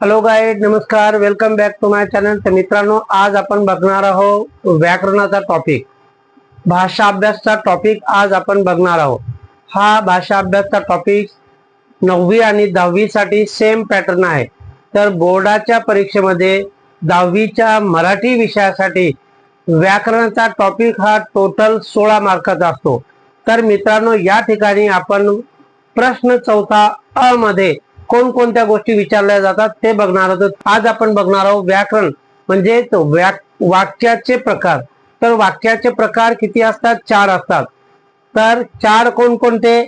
Hello guide नमस्कार welcome back to my channel तर मित्रांनो आज आपण बघणार आहोत व्याकरणाचा टॉपिक भाषा अभ्यासचा टॉपिक आज आपण बघणार आहोत. हा भाषा अभ्यासचा टॉपिक नववी आणि दहावीसाठी सेम पॅटर्न आहे. तर बोर्डाच्या परीक्षेमध्ये दहावीच्या मराठी विषयासाठी व्याकरणाचा टॉपिक हा टोटल सोळा मार्काचा असतो. तर मित्रांनो या ठिकाणी आपण प्रश्न चौथा अ मध्ये कोणकोणत्या गोष्टी विचारल्या जातात ते बघणार आहोत. आज आपण बघणार आहोत व्याकरण. म्हणजे वाक्याचे प्रकार. तर वाक्याचे प्रकार किती असतात? चार असतात. तर चार कोणकोणते?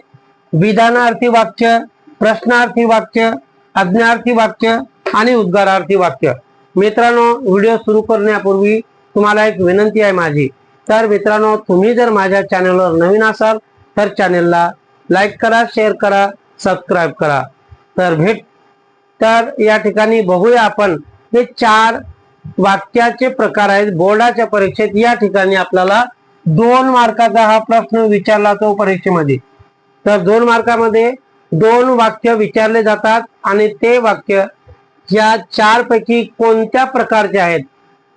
विधानार्थी वाक्य प्रश्नार्थी वाक्य आज्ञार्थी वाक्य आणि उद्गारार्थी वाक्य. मित्रांनो व्हिडिओ सुरू करण्यापूर्वी तुम्हाला एक विनंती आहे माझी. तर मित्रांनो तुम्ही जर माझ्या चॅनलवर नवीन असाल तर चॅनलला लाईक करा शेअर करा सबस्क्राईब करा. तर भेट. तर या ठिकाणी बघूया आपण हे चार वाक्याचे प्रकार आहेत. बोर्डाच्या परीक्षेत या ठिकाणी आपल्याला दोन मार्काचा हा प्रश्न विचारला तो परीक्षेमध्ये. तर दोन मार्कामध्ये दोन वाक्य विचारले जातात आणि ते वाक्य या चार पैकी कोणत्या प्रकारचे आहेत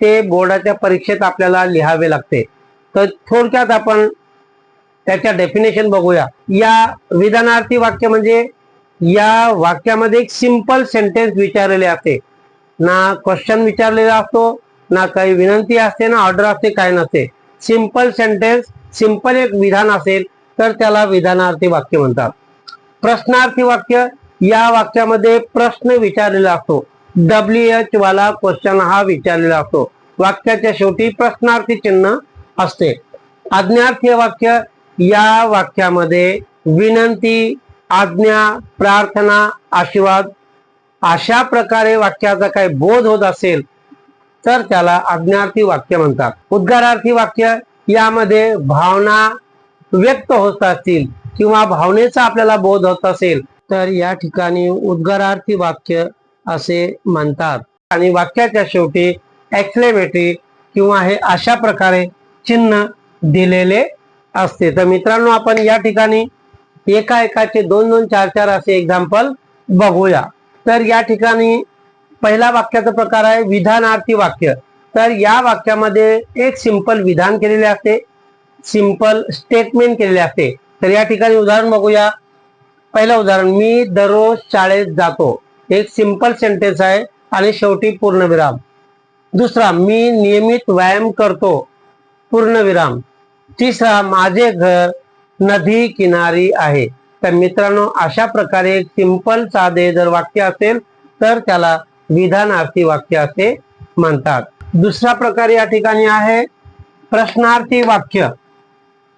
ते बोर्डाच्या परीक्षेत आपल्याला लिहावे लागते. तर थोडक्यात आपण त्याच्या डेफिनेशन बघूया. या विधानार्थी वाक्य म्हणजे या वाक्यामध्ये एक सिंपल सेंटेन्स विचारलेले असते. ना क्वेश्चन विचारलेला असतो ना काही विनंती असते ना ऑर्डर असते काय नसते. सिंपल सेंटेन्स सिंपल एक विधान असेल तर त्याला विधानार्थी वाक्य म्हणतात. प्रश्नार्थी वाक्य या वाक्यामध्ये प्रश्न विचारलेला असतो. डब्ल्यू एच वाला क्वेश्चन हा विचारलेला असतो. वाक्याच्या शेवटी प्रश्नार्थी चिन्ह असते. आज्ञार्थी वाक्य या वाक्यामध्ये विनंती आज्ञा प्रार्थना आशीर्वाद अशा प्रकारे वाक्याचा काही बोध होत असेल तर त्याला आज्ञार्थी वाक्य म्हणतात. उद्गारार्थी वाक्य यामध्ये भावना व्यक्त होत असतील किंवा भावनेचा आपल्याला बोध होत असेल तर या ठिकाणी उद्गारार्थी वाक्य असे म्हणतात. आणि वाक्याच्या शेवटी एक्सलेमेटरी किंवा हे अशा प्रकारे चिन्ह दिलेले असते. तर मित्रांनो आपण या ठिकाणी एका एकाचे दोन दोन चार चार असे एक्झाम्पल बघूया. तर या ठिकाणी पहिला वाक्याचा प्रकार आहे विधानार्थी वाक्य. तर या वाक्यामध्ये एक सिंपल विधान केलेले असते सिंपल स्टेटमेंट केलेले असते. तर या ठिकाणी उदाहरण बघूया. पहिलं उदाहरण मी दररोज शाळेत जातो. एक सिंपल सेंटेन्स आहे आणि शेवटी पूर्णविराम. दुसरा मी नियमित व्यायाम करतो. पूर्णविराम. तिसरा माझे घर नदी किनारी आहे. तर मित्रांनो अशा प्रकारे सिंपल साधे जर वाक्य असेल तर त्याला विधानार्थी वाक्य असे म्हणतात. दुसरा प्रकार या ठिकाणी आहे प्रश्नार्थी वाक्य.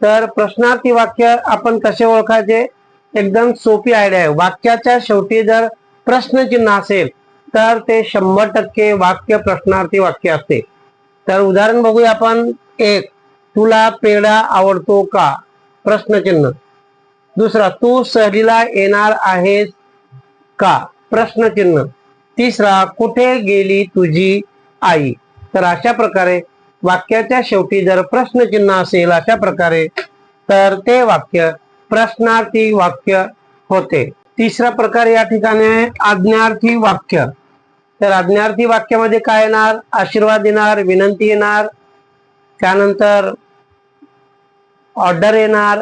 तर प्रश्नार्थी वाक्य आपण कसे ओळखायचे? एकदम सोपी आयडिया आहे. वाक्याच्या शेवटी जर प्रश्नचिन्ह असेल तर ते शंभर टक्के वाक्य प्रश्नार्थी वाक्य असते. तर उदाहरण बघूया आपण. एक तुला पेढा आवडतो का? प्रश्नचिन्ह. दुसरा तू सहलीला येणार आहेस का? प्रश्नचिन्ह. तिसरा कुठे गेली तुझी आई? तर अशा प्रकारे वाक्याच्या शेवटी जर प्रश्नचिन्ह असेल अशा प्रकारे तर ते वाक्य प्रश्नार्थी वाक्य होते. तिसरा प्रकार या ठिकाणी आहे आज्ञार्थी वाक्य. तर आज्ञार्थी वाक्यामध्ये काय येणार? आशीर्वाद येणार विनंती येणार. त्यानंतर ऑर्डर येणार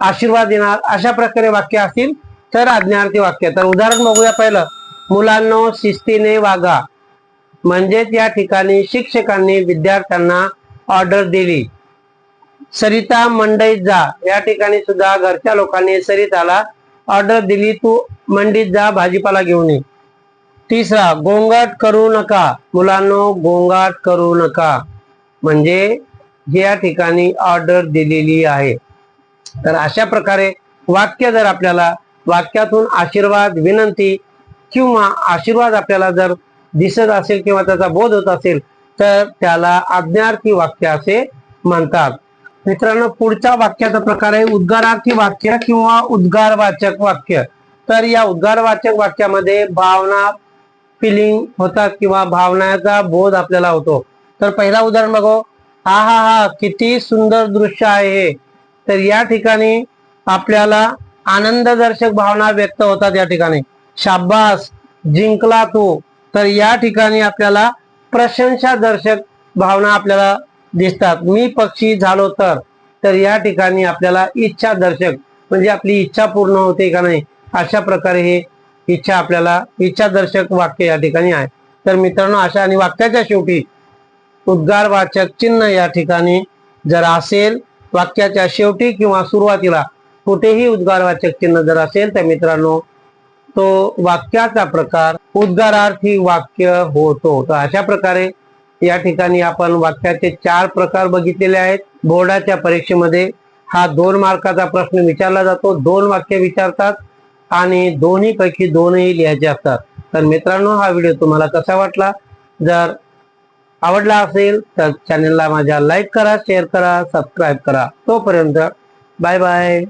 आशीर्वाद येणार अशा प्रकारे वाक्य असतील तर आज्ञार्थी वाक्य. तर उदाहरण बघूया पहिलं. मुलांनो शिस्तीने वागा. म्हणजेच या ठिकाणी शिक्षकांनी विद्यार्थ्यांना ऑर्डर दिली. सरिता मंडईत जा. या ठिकाणी सुद्धा घरच्या लोकांनी सरिताला ऑर्डर दिली तू मंडीत जा भाजीपाला घेऊन ये. तिसरा गोंगाट करू नका. मुलांनो गोंगाट करू नका. म्हणजे या ठिकाणी ऑर्डर दिलेली आहे. तर अशा प्रकारे वाक्य जर आपल्याला वाक्यातून आशीर्वाद विनंती किंवा आशीर्वाद आपल्याला जर दिसत असेल किंवा त्याचा बोध होत असेल तर त्याला आज्ञार्थी वाक्य असे म्हणतात. मित्रांनो पुढच्या वाक्याचा प्रकार आहे उद्गारार्थी वाक्य किंवा उद्गारवाचक वाक्य. तर या उद्गारवाचक वाक्यामध्ये भावना फिलिंग होतात किंवा भावनाचा बोध आपल्याला होतो. तर पहिला उदाहरण बघू. हा हा हा किती सुंदर दृश्य आहे हे. तर या ठिकाणी आपल्याला आनंददर्शक भावना व्यक्त होतात या ठिकाणी. शाब्बास जिंकला तो. तर या ठिकाणी आपल्याला प्रशंसा दर्शक भावना आपल्याला दिसतात. मी पक्षी झालो तर. तर या ठिकाणी आपल्याला इच्छा दर्शक म्हणजे आपली इच्छा पूर्ण होते का नाही अशा प्रकारे हे इच्छा आपल्याला इच्छा दर्शक वाक्य या ठिकाणी आहे. तर मित्रांनो अशा आणि वाक्याच्या शेवटी उद्गारवाचक चिन्ह या ठिकाणी जर असेल वाक्याच्या शेवटी किंवा सुरुवातीला कुठेही उद्गारवाचक चिन्ह जर असेल तर मित्रांनो तो वाक्याचा प्रकार उद्गारार्थी वाक्य होतो तर अशा प्रकारे या ठिकाणी आपण वाक्याचे चार प्रकार बघितलेले आहेत. बोर्डाच्या परीक्षेमध्ये हा दोन मार्काचा प्रश्न विचारला जातो. दोन वाक्य विचारतात आणि दोन्ही पैकी दोनही लिहायचे असतात. तर मित्रांनो हा व्हिडिओ तुम्हाला कसा वाटला? जर आवडला असेल तर चॅनलला माझ्या लाईक करा शेअर करा सबस्क्राईब करा. तोपर्यंत बाय बाय